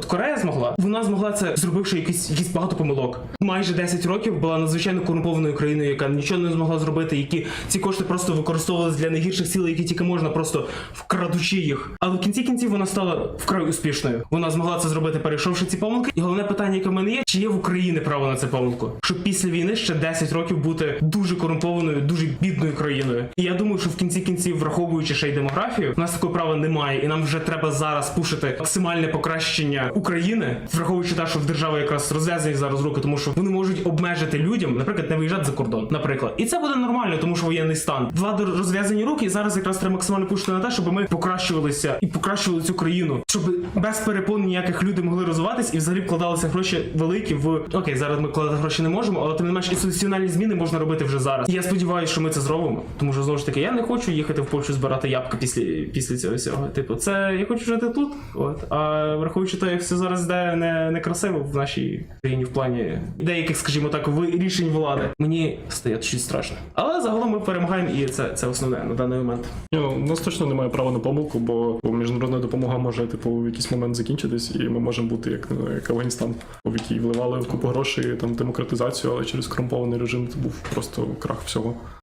от Корея змогла, вона змогла це зробивши якісь якісь багато помилок. Майже 10 років була надзвичайно корумпованою країною, яка нічого не змогла зробити, які ці кошти просто використовувалися для найгірших цілей, які тільки можна, просто вкрадучи їх. Але в кінці кінців вона стала вкрай успішною. Вона змогла це зробити, перейшовши ці помилки. І головне питання, яке в мене є, чи є в Україні право на це помилку, щоб після війни ще 10 років бути дуже корумпованою, дуже бідною країною. І я думаю, що в кінці кінців, враховуючи ще й демографію, у нас такого права немає, і нам вже треба зараз пушити максимальне покращення України, враховуючи те, що в держави якраз розв'язані зараз руки, тому що вони можуть обмежити людям, наприклад, не виїжджати за кордон, наприклад, і це буде нормально, тому що воєнний стан. Влада розв'язані руки, і зараз якраз треба максимально пушити на те, щоб ми покращувалися і покращували цю країну, щоб без перепон ніяких люди могли розвиватись і взагалі вкладалися гроші великі в окей, зараз ми вкладати гроші не можемо, але тим не менш інституціональні зміни можна робити вже зараз. І я сподіваюся, що ми це зробимо, тому що знову ж таки я не хочу їхати в Польщу збирати ябка після після цього всього. Типу, це я хочу жити тут. От а враховуючи те, як все зараз йде не, не красиво в нашій країні в плані деяких, скажімо так, рішень влади. Мені стає щось страшно. Але загалом ми перемагаємо, і це, це основне на даний момент. Ну, у нас точно немає права на помилку, бо міжнародна допомога може типу в якийсь момент закінчитись, і ми можемо бути як, ну, як Афганістан, в який вливали купу грошей там демократизацію, але через корумпований режим це був просто крах всього.